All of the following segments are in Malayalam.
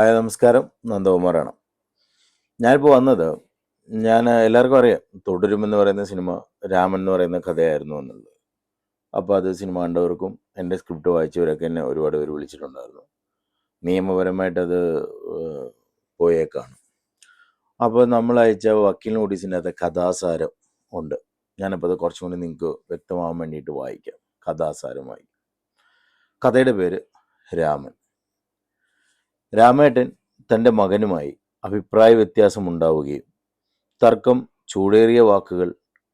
ഹായ് നമസ്കാരം. നന്ദകുമാറാണ്. ഞാനിപ്പോൾ വന്നത് ഞാൻ എല്ലാവർക്കും അറിയാം തുടരുമെന്ന് പറയുന്ന സിനിമ രാമൻ എന്ന് പറയുന്ന കഥയായിരുന്നു എന്നുള്ളത്. അപ്പോൾ അത് സിനിമ കണ്ടവർക്കും എന്റെ സ്ക്രിപ്റ്റ് വായിച്ചവരൊക്കെ എന്നെ ഒരുപാട് പേര് വിളിച്ചിട്ടുണ്ടായിരുന്നു. നിയമപരമായിട്ട് അത് പോയേക്കാണ്. അപ്പോൾ നമ്മൾ അയച്ച വക്കീൽ നോട്ടീസിന്റെ അത് കഥാസാരം ഉണ്ട്. ഞാനപ്പോൾ അത് കുറച്ചും കൂടി നിങ്ങൾക്ക് വ്യക്തമാകാൻ വേണ്ടിയിട്ട് വായിക്കാം. കഥാസാരം വായിക്കാം. കഥയുടെ പേര് രാമൻ. രാമേട്ടൻ തന്റെ മകനുമായി അഭിപ്രായ വ്യത്യാസം ഉണ്ടാവുകയും തർക്കം ചൂടേറിയ വാക്കുകൾ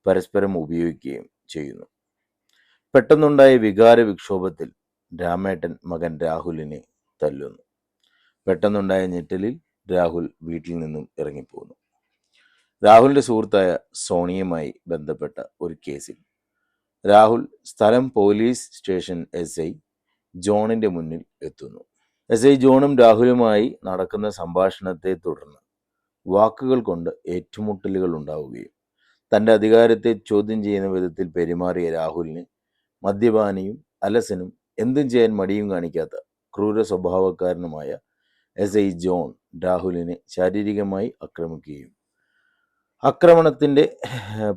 പരസ്പരം ഉപയോഗിക്കുകയും ചെയ്യുന്നു. പെട്ടെന്നുണ്ടായ വികാര വിക്ഷോഭത്തിൽ രാമേട്ടൻ മകൻ രാഹുലിനെ തല്ലുന്നു. പെട്ടെന്നുണ്ടായ ഞെട്ടലിൽ രാഹുൽ വീട്ടിൽ നിന്നും ഇറങ്ങിപ്പോകുന്നു രാഹുലിന്റെ സുഹൃത്തായ സോണിയുമായി ബന്ധപ്പെട്ട ഒരു കേസിൽ രാഹുൽ സ്ഥലം പോലീസ് സ്റ്റേഷൻ എസ് ഐ ജോണിന്റെ മുന്നിൽ എത്തുന്നു. എസ് ഐ ജോണും രാഹുലുമായി നടക്കുന്ന സംഭാഷണത്തെ തുടർന്ന് വാക്കുകൾ കൊണ്ട് ഏറ്റുമുട്ടലുകൾ ഉണ്ടാവുകയും തന്റെ അധികാരത്തെ ചോദ്യം ചെയ്യുന്ന വിധത്തിൽ പെരുമാറിയ രാഹുലിന് മദ്യപാനിയും അലസനും എന്തും ചെയ്യാൻ മടിയും കാണിക്കാത്ത ക്രൂര സ്വഭാവക്കാരനുമായ എസ് ഐ ജോൺ രാഹുലിനെ ശാരീരികമായി ആക്രമിക്കുകയും ആക്രമണത്തിന്റെ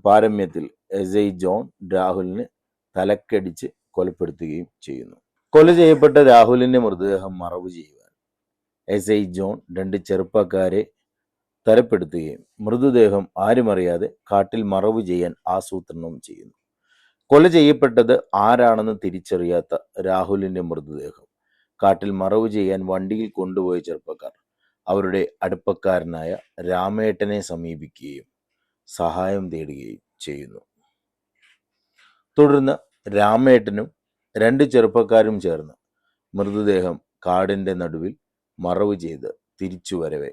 പാരമ്യത്തിൽ എസ് ഐ ജോൺ രാഹുലിനെ തലക്കടിച്ച് കൊലപ്പെടുത്തുകയും ചെയ്യുന്നു. കൊല ചെയ്യപ്പെട്ട രാഹുലിന്റെ മൃതദേഹം മറവ് ചെയ്യുവാൻ എസ് ഐ ജോൺ രണ്ട് ചെറുപ്പക്കാരെ തരപ്പെടുത്തുകയും മൃതദേഹം ആരുമറിയാതെ കാട്ടിൽ മറവ് ചെയ്യാൻ ആസൂത്രണം ചെയ്യുന്നു. കൊല ചെയ്യപ്പെട്ടത് ആരാണെന്ന് തിരിച്ചറിയാത്ത രാഹുലിന്റെ മൃതദേഹം കാട്ടിൽ മറവ് ചെയ്യാൻ വണ്ടിയിൽ കൊണ്ടുപോയ ചെറുപ്പക്കാർ അവരുടെ അടുപ്പക്കാരനായ രാമേട്ടനെ സമീപിക്കുകയും സഹായം തേടുകയും ചെയ്യുന്നു. തുടർന്ന് രാമേട്ടനും രണ്ട് ചെറുപ്പക്കാരും ചേർന്ന് മൃതദേഹം കാടിന്റെ നടുവിൽ മറവ് ചെയ്ത് തിരിച്ചു വരവേ.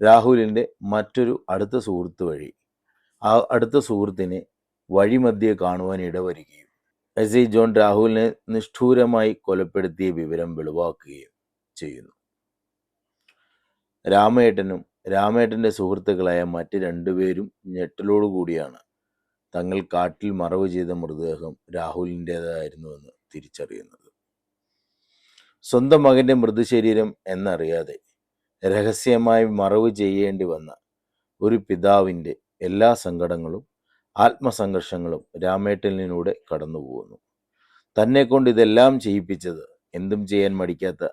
രാഹുലിന്റെ മറ്റൊരു അടുത്ത സുഹൃത്ത് വഴി. ആ അടുത്ത സുഹൃത്തിനെ വഴിമധ്യേ കാണുവാൻ ഇടവരികയും എസ് ഐ ജോൺ രാഹുലിനെ നിഷ്ഠൂരമായി കൊലപ്പെടുത്തിയ വിവരം വെളിവാക്കുകയും ചെയ്യുന്നു. രാമേട്ടനും രാമേട്ടന്റെ സുഹൃത്തുക്കളായ മറ്റ് രണ്ടുപേരും ഞെട്ടലോടുകൂടിയാണ് തങ്ങൾ കാട്ടിൽ മറവ് ചെയ്ത മൃതദേഹം രാഹുലിന്റെതായിരുന്നുവെന്ന് തിരിച്ചറിയുന്നത്. സ്വന്തം മകന്റെ മൃതശരീരം എന്നറിയാതെ രഹസ്യമായി മറവ് ചെയ്യേണ്ടി വന്ന ഒരു പിതാവിന്റെ എല്ലാ സങ്കടങ്ങളും ആത്മസംഘർഷങ്ങളും രാമേട്ടനിലൂടെ കടന്നുപോകുന്നു. തന്നെ കൊണ്ട് ഇതെല്ലാം ചെയ്യിപ്പിച്ചത് എന്തും ചെയ്യാൻ മടിക്കാത്ത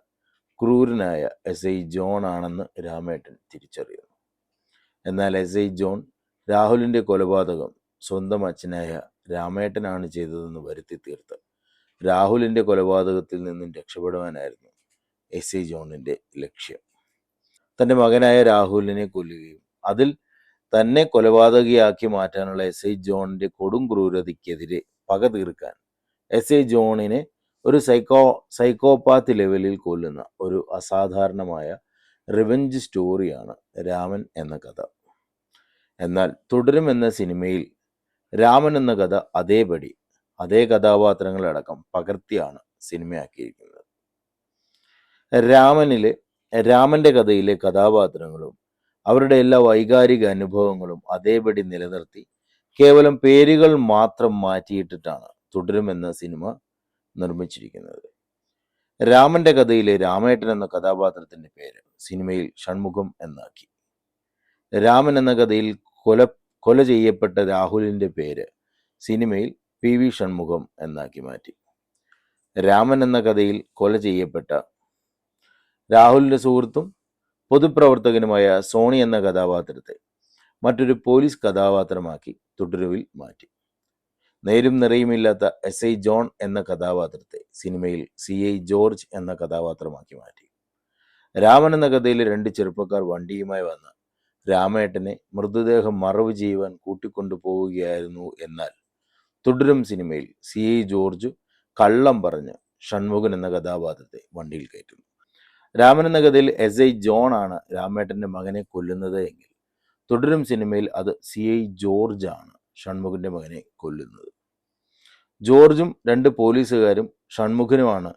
ക്രൂരനായ എസ് ഐ ജോൺ ആണെന്ന് രാമേട്ടൻ തിരിച്ചറിയുന്നു. എന്നാൽ എസ് ഐ ജോൺ രാഹുലിന്റെ കൊലപാതകം സ്വന്തം അച്ഛനായ രാമേട്ടനാണ് ചെയ്തതെന്ന് വരുത്തി തീർത്ത്. രാഹുലിന്റെ കൊലപാതകത്തിൽ നിന്നും രക്ഷപ്പെടുവാനായിരുന്നു എസ്. എ. ജോണിന്റെ ലക്ഷ്യം. തന്റെ മകനായ രാഹുലിനെ കൊല്ലുകയും അതിൽ തന്നെ കൊലപാതകിയാക്കി മാറ്റാനുള്ള എസ്. ഐ ജോണിന്റെ കൊടും ക്രൂരതയ്ക്കെതിരെ പക തീർക്കാൻ എസ്. ഐ ജോണിനെ ഒരു സൈക്കോ സൈക്കോപാത്ത് ലെവലിൽ കൊല്ലുന്ന ഒരു അസാധാരണമായ റിവഞ്ച് സ്റ്റോറിയാണ് രാമൻ എന്ന കഥ. എന്നാൽ തുടരും എന്ന സിനിമയിൽ രാമൻ എന്ന കഥ അതേപടി അതേ കഥാപാത്രങ്ങളടക്കം പകർത്തിയാണ് സിനിമയാക്കിയിരിക്കുന്നത്. രാമനിലെ രാമന്റെ കഥയിലെ കഥാപാത്രങ്ങളും അവരുടെ എല്ലാ വൈകാരിക അനുഭവങ്ങളും അതേപടി നിലനിർത്തി കേവലം പേരുകൾ മാത്രം മാറ്റിയിട്ടിട്ടാണ് തുടരുമെന്ന സിനിമ നിർമ്മിച്ചിരിക്കുന്നത്. രാമന്റെ കഥയിലെ രാമേട്ടൻ എന്ന കഥാപാത്രത്തിന്റെ പേര് സിനിമയിൽ ഷൺമുഖം എന്നാക്കി. രാമൻ എന്ന കഥയിൽ കൊല കൊല ചെയ്യപ്പെട്ട രാഹുലിന്റെ പേര് സിനിമയിൽ പി വി ഷൺമുഖം എന്നാക്കി മാറ്റി. രാമൻ എന്ന കഥയിൽ കൊല ചെയ്യപ്പെട്ട രാഹുലിന്റെ സുഹൃത്തും പൊതുപ്രവർത്തകനുമായ സോണി എന്ന കഥാപാത്രത്തെ മറ്റൊരു പോലീസ് കഥാപാത്രമാക്കി തുടരുവിൽ മാറ്റി. നേരും നിറയുമില്ലാത്ത എസ് ഐ ജോൺ എന്ന കഥാപാത്രത്തെ സിനിമയിൽ സി ഐ ജോർജ് എന്ന കഥാപാത്രമാക്കി മാറ്റി. രാമൻ എന്ന കഥയിലെ രണ്ട് ചെറുപ്പക്കാർ വണ്ടിയുമായി വന്ന് രാമേട്ടനെ മൃതദേഹം മറവ് ചെയ്യുവാൻ കൂട്ടിക്കൊണ്ടു പോവുകയായിരുന്നു എന്നാൽ തുടരും സിനിമയിൽ സി ഐ ജോർജ് കള്ളം പറഞ്ഞ് ഷൺമുഖൻ എന്ന കഥാപാത്രത്തെ വണ്ടിയിൽ കയറ്റുന്നു. രാമൻ എന്ന കഥയിൽ എസ് ഐ ജോൺ ആണ് രാമേട്ടന്റെ മകനെ കൊല്ലുന്നത് എങ്കിൽ തുടരും സിനിമയിൽ അത് സി ഐ ജോർജ് ആണ് ഷൺമുഖന്റെ മകനെ കൊല്ലുന്നത്. ജോർജും രണ്ട് പോലീസുകാരും ഷൺമുഖനുമാണ്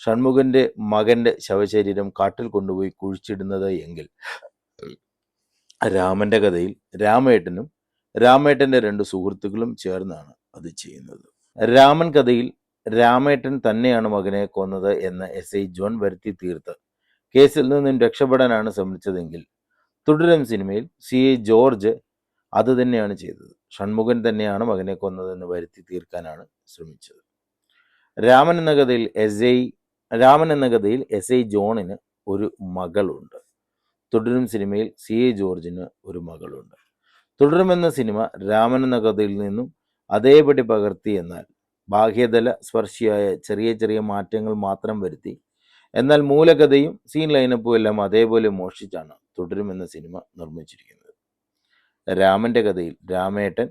ഷൺമുഖന്റെ മകന്റെ ശവശരീരം കാട്ടിൽ കൊണ്ടുപോയി കുഴിച്ചിടുന്നത് എങ്കിൽ രാമന്റെ കഥയിൽ രാമേട്ടനും രാമേട്ടന്റെ രണ്ട് സുഹൃത്തുക്കളും ചേർന്നാണ് അത് ചെയ്യുന്നത്. രാമൻ കഥയിൽ രാമേട്ടൻ തന്നെയാണ് മകനെ കൊന്നത് എന്ന് എസ് ഐ ജോൺ വരുത്തി തീർത്ത്. കേസിൽ നിന്നും രക്ഷപ്പെടാനാണ് ശ്രമിച്ചതെങ്കിൽ തുടരും സിനിമയിൽ സി എ ജോർജ് അത് തന്നെയാണ് ചെയ്തത്. ഷൺമുഖൻ തന്നെയാണ് മകനെ കൊന്നതെന്ന് വരുത്തി തീർക്കാനാണ് ശ്രമിച്ചത്. രാമൻ എന്ന കഥയിൽ എസ് ഐ രാമൻ എന്ന കഥയിൽ എസ് ഐ ജോണിന് ഒരു മകളുണ്ട്. തുടരും സിനിമയിൽ സി എ ജോർജിന് ഒരു മകളുണ്ട്. തുടരും എന്ന സിനിമ രാമൻ എന്ന കഥയിൽ നിന്നും അതേപടി പകർത്തി എന്നാൽ ബാഹ്യതല സ്പർശിയായ ചെറിയ ചെറിയ മാറ്റങ്ങൾ മാത്രം വരുത്തി. എന്നാൽ മൂലകഥയും സീൻ ലൈനപ്പും എല്ലാം അതേപോലെ മോഷിച്ചാണ് തുടരുമെന്ന സിനിമ നിർമ്മിച്ചിരിക്കുന്നത്. രാമന്റെ കഥയിൽ രാമേട്ടൻ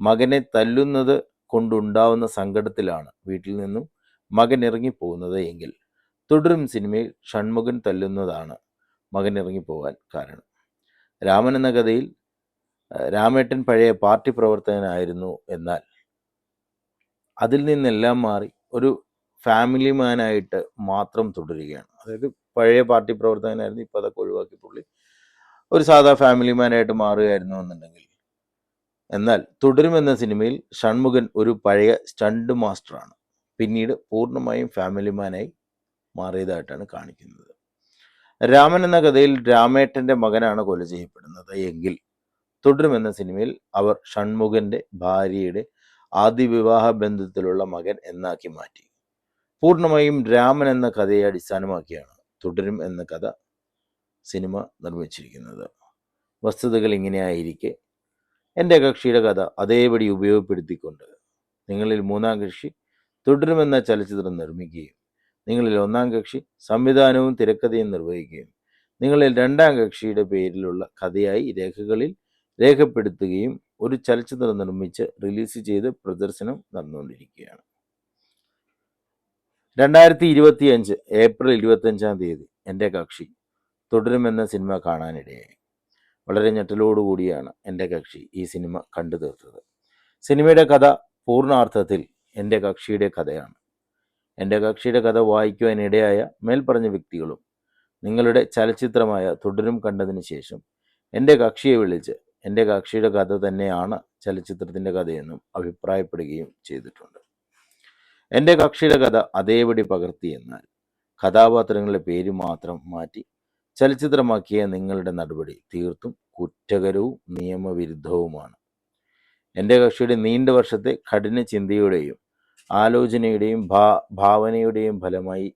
മകനെ തല്ലുന്നത് കൊണ്ടുണ്ടാവുന്ന സങ്കടത്തിലാണ് വീട്ടിൽ നിന്നും മകൻ ഇറങ്ങിപ്പോകുന്നത് എങ്കിൽ തുടരും സിനിമയിൽ ഷൺമുഖൻ തല്ലുന്നതാണ് മകൻ ഇറങ്ങിപ്പോകാൻ കാരണം. രാമൻ എന്ന കഥയിൽ രാമേട്ടൻ പഴയ പാർട്ടി പ്രവർത്തകനായിരുന്നു എന്നാൽ. അതിൽ നിന്നെല്ലാം മാറി ഒരു ഫാമിലി മാനായിട്ട് മാത്രം തുടരുകയാണ്. അതായത് പഴയ പാർട്ടി പ്രവർത്തകനായിരുന്നു ഇപ്പോൾ അതൊക്കെ ഒഴിവാക്കി പുള്ളി ഒരു സാധാ ഫാമിലി മാനായിട്ട് മാറുകയായിരുന്നു എന്നുണ്ടെങ്കിൽ. എന്നാൽ തുടരുമെന്ന സിനിമയിൽ ഷൺമുഖൻ ഒരു പഴയ സ്റ്റണ്ട് മാസ്റ്ററാണ്. പിന്നീട് പൂർണമായും ഫാമിലി മാനായി മാറിയതായിട്ടാണ് കാണിക്കുന്നത്. രാമൻ എന്ന കഥയിൽ രാമേട്ടന്റെ മകനാണ് കൊല ചെയ്യപ്പെടുന്നത് എങ്കിൽ തുടരുമെന്ന സിനിമയിൽ അവർ ഷൺമുഖന്റെ ഭാര്യയുടെ ആദ്യ വിവാഹ ബന്ധത്തിലുള്ള മകൻ എന്നാക്കി മാറ്റി. പൂർണമായും രാമൻ എന്ന കഥയെ അടിസ്ഥാനമാക്കിയാണ് തുടരും എന്ന കഥ സിനിമ നിർമ്മിച്ചിരിക്കുന്നത്. വസ്തുതകൾ ഇങ്ങനെയായിരിക്കെ. എന്റെ കക്ഷിയുടെ കഥ അതേപടി ഉപയോഗപ്പെടുത്തിക്കൊണ്ട് നിങ്ങളിൽ മൂന്നാം കക്ഷി തുടരുമെന്ന ചലച്ചിത്രം നിർമ്മിക്കുകയും നിങ്ങളിൽ ഒന്നാം കക്ഷി സംവിധാനവും തിരക്കഥയും നിർവഹിക്കുകയും നിങ്ങളിൽ രണ്ടാം കക്ഷിയുടെ പേരിലുള്ള കഥയായി രേഖകളിൽ രേഖപ്പെടുത്തുകയും ഒരു ചലച്ചിത്രം നിർമ്മിച്ച് റിലീസ് ചെയ്ത് പ്രദർശനം നടന്നുകൊണ്ടിരിക്കുകയാണ്. രണ്ടായിരത്തി ഇരുപത്തി അഞ്ച് ഏപ്രിൽ ഇരുപത്തഞ്ചാം തീയതി എന്റെ കക്ഷി തുടരുമെന്ന സിനിമ കാണാനിടയായി. വളരെ ഞെട്ടലോടുകൂടിയാണ് എന്റെ കക്ഷി ഈ സിനിമ കണ്ടു തീർത്തത്. സിനിമയുടെ കഥ പൂർണാർത്ഥത്തിൽ എന്റെ കക്ഷിയുടെ കഥയാണ്. എന്റെ കക്ഷിയുടെ കഥ വായിക്കുവാനിടയായ മേൽപ്പറഞ്ഞ വ്യക്തികളും നിങ്ങളുടെ ചലച്ചിത്രമായ തുടരും കണ്ടതിന് ശേഷം എന്റെ കക്ഷിയെ വിളിച്ച് എന്റെ കക്ഷിയുടെ കഥ തന്നെയാണ് ചലച്ചിത്രത്തിന്റെ കഥയെന്നും അഭിപ്രായപ്പെടുകയും ചെയ്തിട്ടുണ്ട്. എന്റെ കക്ഷിയുടെ കഥ അതേപടി പകർത്തി എന്നാൽ കഥാപാത്രങ്ങളുടെ പേര് മാത്രം മാറ്റി ചലച്ചിത്രമാക്കിയ നിങ്ങളുടെ നടപടി തീർത്തും കുറ്റകരവും നിയമവിരുദ്ധവുമാണ്. എന്റെ കക്ഷിയുടെ നീണ്ട വർഷത്തെ കഠിന ചിന്തയുടെയും ആലോചനയുടെയും ഭാ ഭാവനയുടെയും ഫലമായി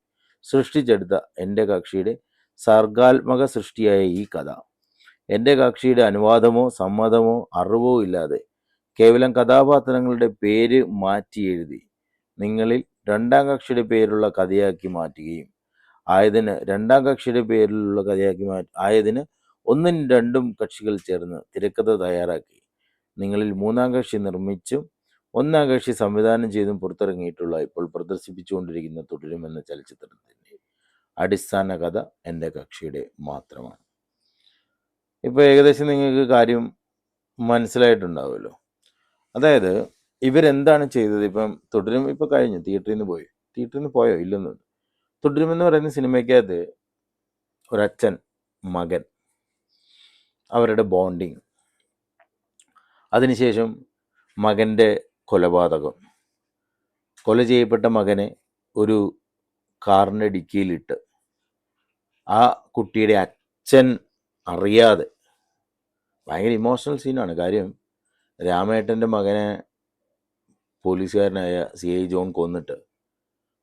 സൃഷ്ടിച്ചെടുത്ത എന്റെ കക്ഷിയുടെ സർഗാത്മക സൃഷ്ടിയായ ഈ കഥ എന്റെ കക്ഷിയുടെ അനുവാദമോ സമ്മതമോ അറിവോ ഇല്ലാതെ കേവലം കഥാപാത്രങ്ങളുടെ പേര് മാറ്റി എഴുതി നിങ്ങളിൽ രണ്ടാം കക്ഷിയുടെ പേരുള്ള കഥയാക്കി മാറ്റുകയും ആയതിന് രണ്ടാം കക്ഷിയുടെ പേരിലുള്ള കഥയാക്കി മാറ്റി ആയതിന് ഒന്നും രണ്ടും കക്ഷികൾ ചേർന്ന് തിരക്കഥ തയ്യാറാക്കി. നിങ്ങളിൽ മൂന്നാം കക്ഷി നിർമ്മിച്ചും ഒന്നാം കക്ഷി സംവിധാനം ചെയ്തും പുറത്തിറങ്ങിയിട്ടുള്ള ഇപ്പോൾ പ്രദർശിപ്പിച്ചുകൊണ്ടിരിക്കുന്ന തുടരും എന്ന ചലച്ചിത്രത്തിന്റെ അടിസ്ഥാന കഥ എന്റെ കക്ഷിയുടെ മാത്രമാണ്. ഇപ്പോൾ ഏകദേശം നിങ്ങൾക്ക് കാര്യം മനസ്സിലായിട്ടുണ്ടാവുമല്ലോ. അതായത് ഇവരെന്താണ് ചെയ്തത്? ഇപ്പം തുടരും ഇപ്പോൾ കഴിഞ്ഞു തിയേറ്ററിൽ നിന്ന് പോയി. തിയേറ്ററിൽ നിന്ന് പോയോ? ഇല്ലെന്ന് തുടരുമെന്ന് പറയുന്ന സിനിമയ്ക്കകത്ത് ഒരച്ഛൻ മകൻ അവരുടെ ബോണ്ടിങ് അതിനുശേഷം മകന്റെ കൊലപാതകം. കൊല ചെയ്യപ്പെട്ട മകനെ ഒരു കാറിന്റെ ഡിക്കിയിലിട്ട് ആ കുട്ടിയുടെ അച്ഛൻ അറിയാതെ ഭയങ്കര ഇമോഷണൽ സീനാണ് കാര്യം രാമേട്ടന്റെ മകനെ പോലീസുകാരനായ സി ഐ ജോൺ കൊന്നിട്ട്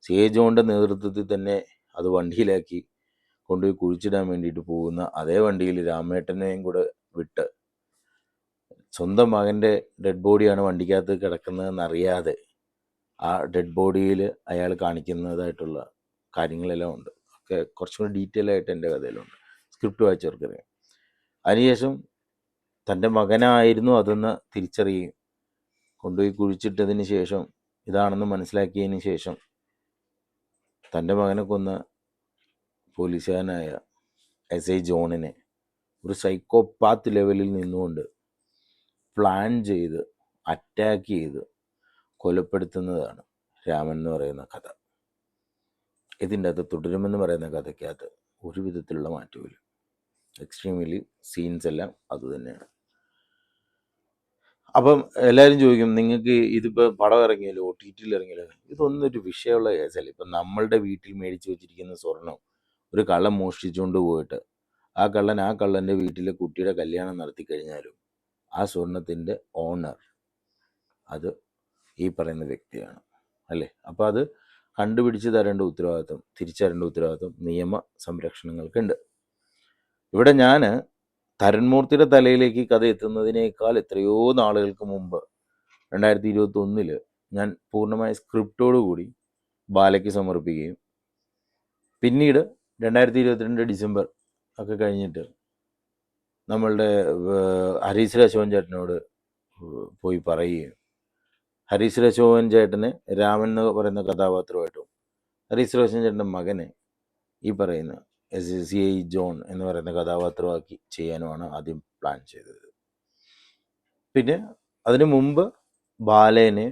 സി ഐ ജോണിന്റെ നേതൃത്വത്തിൽ തന്നെ അത് വണ്ടിയിലാക്കി കൊണ്ടുപോയി കുഴിച്ചിടാൻ വേണ്ടിയിട്ട് പോകുന്ന അതേ വണ്ടിയിൽ രാമേട്ടനെയും കൂടെ വിട്ട് സ്വന്തം മകന്റെ ഡെഡ് ബോഡിയാണ് വണ്ടിക്കകത്ത് കിടക്കുന്നതെന്ന് അറിയാതെ ആ ഡെഡ് ബോഡിയിൽ അയാൾ കാണിക്കുന്നതായിട്ടുള്ള കാര്യങ്ങളെല്ലാം ഉണ്ട്. ഒക്കെ കുറച്ചും കൂടി ഡീറ്റെയിൽ ആയിട്ട് എന്റെ കഥയിലുണ്ട്. സ്ക്രിപ്റ്റ് വായിച്ചവർക്കറിയാം. അതിനുശേഷം തന്റെ മകനായിരുന്നു അതെന്ന് തിരിച്ചറിയുകയും കൊണ്ടുപോയി കുഴിച്ചിട്ടതിന് ശേഷം ഇതാണെന്ന് മനസ്സിലാക്കിയതിന് ശേഷം തന്റെ മകനെ കൊന്ന പോലീസുകാരനായ എസ് ഐ ജോണിനെ ഒരു സൈക്കോപാത്ത് ലെവലിൽ നിന്നുകൊണ്ട് പ്ലാൻ ചെയ്ത് അറ്റാക്ക് ചെയ്ത് കൊലപ്പെടുത്തുന്നതാണ് രാമൻ എന്ന് പറയുന്ന കഥ. ഇതിന്റെ അകത്ത് തുടരുമെന്ന് പറയുന്ന കഥയ്ക്കകത്ത് ഒരു വിധത്തിലുള്ള മാറ്റവും എക്സ്ട്രീമിലി സീൻസ് എല്ലാം അതുതന്നെയാണ്. അപ്പം എല്ലാവരും ചോദിക്കും നിങ്ങൾക്ക് ഇതിപ്പോൾ പടം ഇറങ്ങിയല്ലോ ഒ ടി ടിയിൽ ഇറങ്ങിയല്ലോ? ഇതൊന്നും ഒരു വിഷയമുള്ള കേസല്ല. ഇപ്പം നമ്മളുടെ വീട്ടിൽ മേടിച്ച് വെച്ചിരിക്കുന്ന സ്വർണം ഒരു കള്ളൻ മോഷ്ടിച്ചുകൊണ്ട് പോയിട്ട് ആ കള്ളൻ ആ കള്ളന്റെ വീട്ടിലെ കുട്ടിയുടെ കല്യാണം നടത്തി കഴിഞ്ഞാലും ആ സ്വർണത്തിന്റെ ഓണർ അത് ഈ പറയുന്ന വ്യക്തിയാണ്. അല്ലേ? അപ്പോൾ അത് കണ്ടുപിടിച്ച് തരേണ്ട ഉത്തരവാദിത്വം തിരിച്ചറിയേണ്ട ഉത്തരവാദിത്വം നിയമ സംരക്ഷണങ്ങൾക്കുണ്ട് ഇവിടെ ഞാൻ തരൺമൂർത്തിയുടെ തലയിലേക്ക് കഥ എത്തുന്നതിനേക്കാൾ എത്രയോ നാളുകൾക്ക് മുമ്പ് രണ്ടായിരത്തി ഇരുപത്തി ഒന്നിൽ ഞാൻ പൂർണമായ സ്ക്രിപ്റ്റോടുകൂടി ബാലയ്ക്ക് സമർപ്പിക്കുകയും പിന്നീട് രണ്ടായിരത്തി ഇരുപത്തിരണ്ട് ഡിസംബർ ഒക്കെ കഴിഞ്ഞിട്ട് നമ്മളുടെ ഹരീശ്വര അശോകൻ ചേട്ടനോട് പോയി പറയുകയും ഹരീശ്വര അശോകൻ ചേട്ടന് രാമൻ എന്ന് പറയുന്ന കഥാപാത്രമായിട്ടും ഹരീശ്വര അശോകൻ ചേട്ടന്റെ മകനെ ഈ പറയുന്ന എസ് സി ഐ ജോൺ എന്ന് പറയുന്ന കഥാപാത്രമാക്കി ചെയ്യാനുമാണ് ആദ്യം പ്ലാൻ ചെയ്തത്. പിന്നെ അതിനു മുമ്പ് ബാലേനെ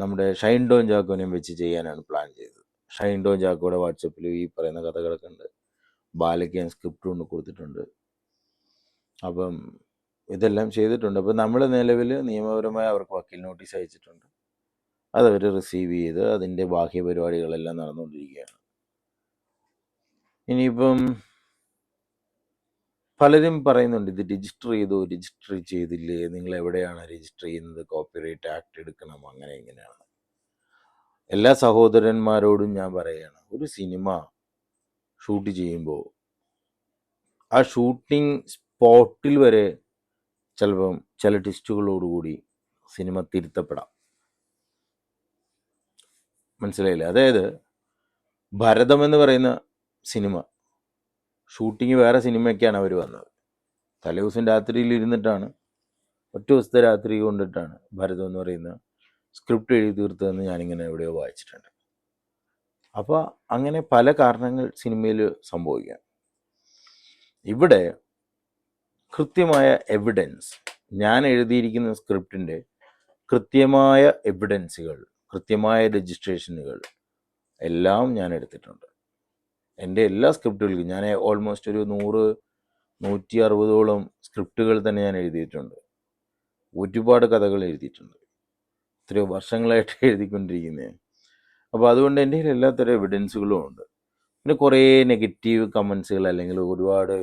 നമ്മുടെ ഷൈൻ ഡോൺ ജാക്കോനെയും വെച്ച് ചെയ്യാനാണ് പ്ലാൻ ചെയ്തത്. ഷൈൻ ഡോൺ ജാക്കോയുടെ വാട്സപ്പിൽ ഈ പറയുന്ന കഥകളൊക്കെ ഉണ്ട്. ബാലയ്ക്ക് ഞാൻ സ്ക്രിപ്റ്റ് കൊണ്ട് കൊടുത്തിട്ടുണ്ട്. അപ്പം ഇതെല്ലാം ചെയ്തിട്ടുണ്ട്. അപ്പം നമ്മൾ നിലവിൽ നിയമപരമായി അവർക്ക് വക്കീൽ നോട്ടീസ് അയച്ചിട്ടുണ്ട്. അതവർ റിസീവ് ചെയ്ത് അതിന്റെ ബാഹ്യ പരിപാടികളെല്ലാം നടന്നുകൊണ്ടിരിക്കുകയാണ്. ഇനിയിപ്പം പലരും പറയുന്നുണ്ട് ഇത് രജിസ്റ്റർ ചെയ്തോ രജിസ്റ്റർ ചെയ്തില്ലേ? നിങ്ങൾ എവിടെയാണ് രജിസ്റ്റർ ചെയ്യുന്നത്? കോപ്പിറൈറ്റ് ആക്ട് എടുക്കണം അങ്ങനെ ഇങ്ങനെയാണ്. എല്ലാ സഹോദരന്മാരോടും ഞാൻ പറയുകയാണ് ഒരു സിനിമ ഷൂട്ട് ചെയ്യുമ്പോൾ ആ ഷൂട്ടിംഗ് സ്പോട്ടിൽ വരെ ചിലപ്പം ചില ടിസ്റ്റുകളോടുകൂടി സിനിമ തിരുത്തപ്പെടാം. മനസ്സിലായില്ലേ? അതായത് ഭരതം എന്ന് പറയുന്ന സിനിമ. ഷൂട്ടിങ് വേറെ സിനിമയൊക്കെയാണ് അവർ വന്നത്. തലേദിവസം രാത്രിയിൽ ഇരുന്നിട്ടാണ് ഒറ്റ ദിവസത്തെ രാത്രി കൊണ്ടിട്ടാണ് ഭരതം എന്ന് പറയുന്ന സ്ക്രിപ്റ്റ് എഴുതി തീർത്തതെന്ന് ഞാനിങ്ങനെ എവിടെയോ വായിച്ചിട്ടുണ്ട്. അപ്പോൾ അങ്ങനെ പല കാരണങ്ങൾ സിനിമയിൽ സംഭവിക്കാം. ഇവിടെ കൃത്യമായ എവിഡൻസ് ഞാൻ എഴുതിയിരിക്കുന്ന സ്ക്രിപ്റ്റിന്റെ കൃത്യമായ എവിഡൻസുകൾ കൃത്യമായ രജിസ്ട്രേഷനുകൾ എല്ലാം ഞാൻ എടുത്തിട്ടുണ്ട്. എന്റെ എല്ലാ സ്ക്രിപ്റ്റുകൾക്കും ഞാൻ ഓൾമോസ്റ്റ് ഒരു നൂറ് നൂറ്റി അറുപതോളം സ്ക്രിപ്റ്റുകൾ തന്നെ ഞാൻ എഴുതിയിട്ടുണ്ട്. ഒരുപാട് കഥകൾ എഴുതിയിട്ടുണ്ട്. എത്രയോ വർഷങ്ങളായിട്ട് എഴുതിക്കൊണ്ടിരിക്കുന്നത് അപ്പോൾ അതുകൊണ്ട് എന്റെ കയ്യിൽ എല്ലാത്തരം എവിഡൻസുകളും ഉണ്ട്. പിന്നെ കുറേ നെഗറ്റീവ് കമൻസുകൾ അല്ലെങ്കിൽ ഒരുപാട്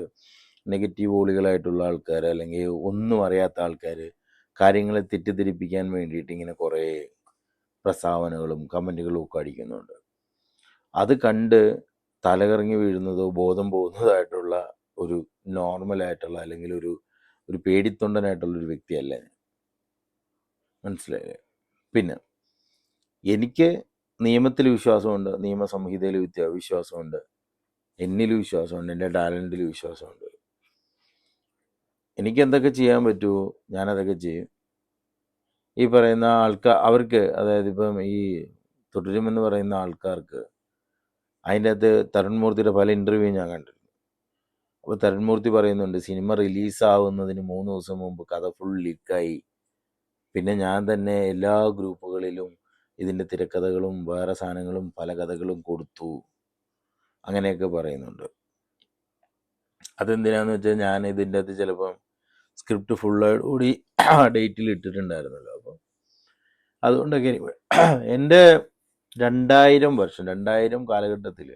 നെഗറ്റീവ് ഓളികളായിട്ടുള്ള ആൾക്കാർ അല്ലെങ്കിൽ ഒന്നും അറിയാത്ത ആൾക്കാർ കാര്യങ്ങളെ തെറ്റിദ്ധരിപ്പിക്കാൻ വേണ്ടിയിട്ട് ഇങ്ങനെ കുറേ പ്രസ്താവനകളും കമന്റുകളും ഒക്കെ അടിക്കുന്നുണ്ട്. അത് കണ്ട് തലകറങ്ങി വീഴുന്നതോ ബോധം പോകുന്നതായിട്ടുള്ള ഒരു നോർമലായിട്ടുള്ള അല്ലെങ്കിൽ ഒരു ഒരു പേടിത്തൊണ്ടനായിട്ടുള്ള ഒരു വ്യക്തിയല്ല ഞാൻ. മനസ്സിലായില്ലേ? പിന്നെ എനിക്ക് നിയമത്തിൽ വിശ്വാസമുണ്ട് നിയമസംഹിതയിൽ വിശ്വാസമുണ്ട് എന്നിൽ വിശ്വാസമുണ്ട് എന്റെ ടാലന്റിൽ വിശ്വാസമുണ്ട്. എനിക്ക് എന്തൊക്കെ ചെയ്യാൻ പറ്റുമോ ഞാനതൊക്കെ ചെയ്യും. ഈ പറയുന്ന ആൾക്കാർ അവർക്ക് അതായത് ഇപ്പം ഈ തുടരുമെന്ന് പറയുന്ന ആൾക്കാർക്ക് അതിന്റെ അകത്ത് തരുൺമൂർത്തിയുടെ പല ഇന്റർവ്യൂ ഞാൻ കണ്ടിട്ടുണ്ട്. അപ്പോൾ തരുൺമൂർത്തി പറയുന്നുണ്ട് സിനിമ റിലീസാവുന്നതിന് മൂന്ന് ദിവസം മുമ്പ് കഥ ഫുൾ ലീക്കായി പിന്നെ ഞാൻ തന്നെ എല്ലാ ഗ്രൂപ്പുകളിലും ഇതിന്റെ തിരക്കഥകളും വേറെ സാധനങ്ങളും പല കഥകളും കൊടുത്തു. അങ്ങനെയൊക്കെ പറയുന്നുണ്ട്. അതെന്തിനാന്ന് വെച്ചാൽ ഞാൻ ഇതിന്റെ അകത്ത് ചിലപ്പം സ്ക്രിപ്റ്റ് ഫുള്ളോടുകൂടി ഡേറ്റിൽ ഇട്ടിട്ടുണ്ടായിരുന്നല്ലോ. അപ്പം അതുകൊണ്ടൊക്കെ എന്റെ രണ്ടായിരം വർഷം രണ്ടായിരം കാലഘട്ടത്തിൽ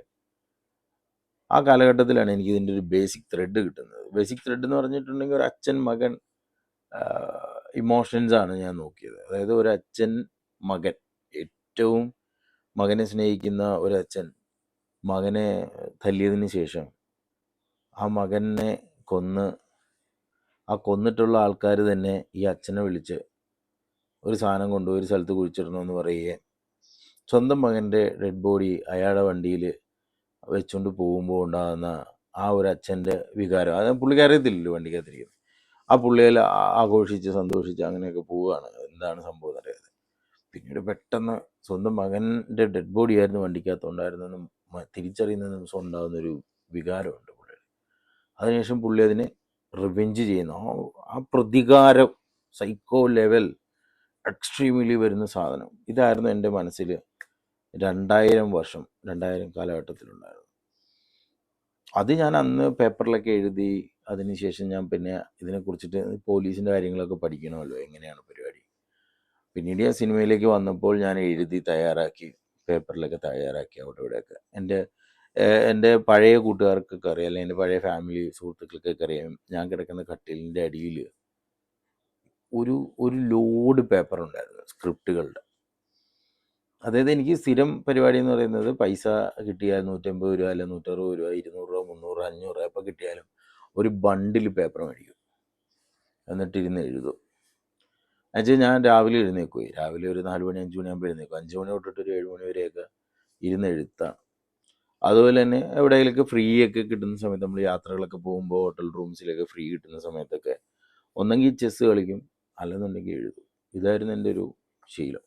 ആ കാലഘട്ടത്തിലാണ് എനിക്ക് ഇതിന്റെ ഒരു ബേസിക് ത്രെഡ് കിട്ടുന്നത്. ബേസിക് ത്രെഡ് എന്ന് പറഞ്ഞിട്ടുണ്ടെങ്കിൽ ഒരു അച്ഛൻ മകൻ ഇമോഷൻസ് ആണ് ഞാൻ നോക്കിയത്. അതായത് ഒരു അച്ഛൻ മകൻ. ഏറ്റവും മകനെ സ്നേഹിക്കുന്ന ഒരു അച്ഛൻ മകനെ തല്ലിയതിന് ശേഷം ആ മകനെ കൊന്ന് ആ കൊന്നിട്ടുള്ള ആൾക്കാർ തന്നെ ഈ അച്ഛനെ വിളിച്ച് ഒരു സാധനം കൊണ്ടുപോയി ഒരു സ്ഥലത്ത് കുഴിച്ചിടണമെന്ന് പറയുകയും സ്വന്തം മകന്റെ ഡെഡ് ബോഡി അയാളുടെ വണ്ടിയിൽ വെച്ചുകൊണ്ട് പോകുമ്പോൾ ഉണ്ടാകുന്ന ആ ഒരു അച്ഛന്റെ വികാരം. അത് പുള്ളിക്ക് അറിയത്തില്ലല്ലോ വണ്ടിക്കകത്തിരിക്കുന്നത് ആ പുള്ളിയിൽ ആഘോഷിച്ച് സന്തോഷിച്ച് അങ്ങനെയൊക്കെ പോവുകയാണ്. എന്താണ് സംഭവം എന്നറിയാതെ. പിന്നീട് പെട്ടെന്ന് സ്വന്തം മകന്റെ ഡെഡ് ബോഡി ആയിരുന്നു വണ്ടിക്കകത്തുണ്ടായിരുന്നെന്നും മ- തിരിച്ചറിയുന്ന നിമിഷം ഉണ്ടാകുന്ന ഒരു വികാരമുണ്ട് പുള്ളിയുടെ. അതിനുശേഷം പുള്ളി അതിനെ റിവെഞ്ച് ചെയ്യുന്നു. ആ പ്രതികാരം സൈക്കോ ലെവൽ എക്സ്ട്രീമിലി വരുന്ന സാധനം. ഇതായിരുന്നു എന്റെ മനസ്സിൽ രണ്ടായിരം വർഷം രണ്ടായിരം കാലഘട്ടത്തിലുണ്ടായിരുന്നു. അത് ഞാൻ അന്ന് പേപ്പറിലൊക്കെ എഴുതി അതിനുശേഷം ഞാൻ പിന്നെ ഇതിനെക്കുറിച്ചിട്ട് പോലീസിന്റെ കാര്യങ്ങളൊക്കെ പഠിക്കണമല്ലോ എങ്ങനെയാണ് പരിപാടി. പിന്നീട് ഞാൻ സിനിമയിലേക്ക് വന്നപ്പോൾ ഞാൻ എഴുതി തയ്യാറാക്കി പേപ്പറിലൊക്കെ തയ്യാറാക്കി അവിടെ ഇവിടെയൊക്കെ. എന്റെ എന്റെ പഴയ കൂട്ടുകാർക്കൊക്കെ അറിയാം അല്ലെങ്കിൽ എന്റെ പഴയ ഫാമിലി സുഹൃത്തുക്കൾക്കൊക്കെ അറിയാം ഞാൻ കിടക്കുന്ന കട്ടിലിന്റെ അടിയിൽ ഒരു ഒരു ലോഡ് പേപ്പർ ഉണ്ടായിരുന്നു സ്ക്രിപ്റ്റുകളുടെ. അതായത് എനിക്ക് സ്ഥിരം പരിപാടി എന്ന് പറയുന്നത് പൈസ കിട്ടിയാൽ നൂറ്റമ്പത് രൂപ അല്ല നൂറ്ററുപത് രൂപ ഇരുന്നൂറ് രൂപ മുന്നൂറ് രൂപ അഞ്ഞൂറ് രൂപ എപ്പോൾ കിട്ടിയാലും ഒരു ബണ്ടിൽ പേപ്പർ മേടിക്കും. എന്നിട്ടിരുന്ന് എഴുതും. എന്നുവെച്ചാൽ ഞാൻ രാവിലെ എഴുന്നേക്കുപോയി രാവിലെ ഒരു നാല് മണി അഞ്ച് മണിയാകുമ്പോൾ എഴുന്നേക്കും. അഞ്ച് മണി തൊട്ടിട്ട് ഒരു ഏഴ് മണി വരെയൊക്കെ ഇരുന്ന് എഴുത്താണ്. അതുപോലെ തന്നെ എവിടെയെങ്കിലുമൊക്കെ ഫ്രീ ഒക്കെ കിട്ടുന്ന സമയത്ത് നമ്മൾ യാത്രകളൊക്കെ പോകുമ്പോൾ ഹോട്ടൽ റൂംസിലൊക്കെ ഫ്രീ കിട്ടുന്ന സമയത്തൊക്കെ ഒന്നെങ്കിൽ ചെസ്സ് കളിക്കും. അല്ലെന്നുണ്ടെങ്കിൽ എഴുതും. ഇതായിരുന്നു എന്റെ ഒരു ശീലം.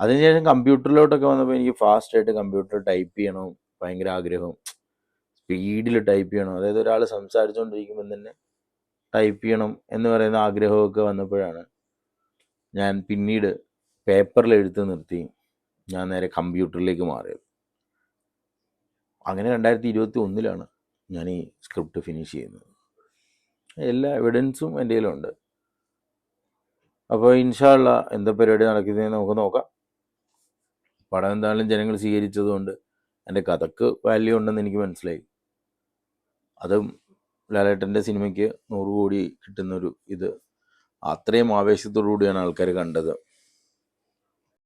അതിനുശേഷം കമ്പ്യൂട്ടറിലോട്ടൊക്കെ വന്നപ്പോൾ എനിക്ക് ഫാസ്റ്റായിട്ട് കമ്പ്യൂട്ടർ ടൈപ്പ് ചെയ്യണം ഭയങ്കര ആഗ്രഹം. സ്പീഡിൽ ടൈപ്പ് ചെയ്യണം. അതായത് ഒരാൾ സംസാരിച്ചുകൊണ്ടിരിക്കുമ്പോൾ തന്നെ ടൈപ്പ് ചെയ്യണം എന്ന് പറയുന്ന ആഗ്രഹമൊക്കെ വന്നപ്പോഴാണ് ഞാൻ പിന്നീട് പേപ്പറിൽ എഴുത്ത് നിർത്തി. ഞാൻ നേരെ കമ്പ്യൂട്ടറിലേക്ക് മാറിയത്. അങ്ങനെ രണ്ടായിരത്തി ഇരുപത്തി ഒന്നിലാണ് ഞാൻ ഈ സ്ക്രിപ്റ്റ് ഫിനിഷ് ചെയ്യുന്നത്. എല്ലാ എവിഡൻസും എന്റെ കയ്യിലുണ്ട്. അപ്പോൾ ഇൻഷാള്ള എന്താ പരിപാടി നടക്കുന്നതെന്ന് നമുക്ക് നോക്കാം. പടം എന്തായാലും ജനങ്ങൾ സ്വീകരിച്ചതുകൊണ്ട് എന്റെ കഥക്ക് വാല്യൂ ഉണ്ടെന്ന് എനിക്ക് മനസ്സിലായി. അതും ലാലേട്ടന്റെ സിനിമയ്ക്ക് നൂറ് കോടി കിട്ടുന്നൊരു ഇത്. അത്രയും ആവേശത്തോടു കൂടിയാണ് ആൾക്കാർ കണ്ടത്.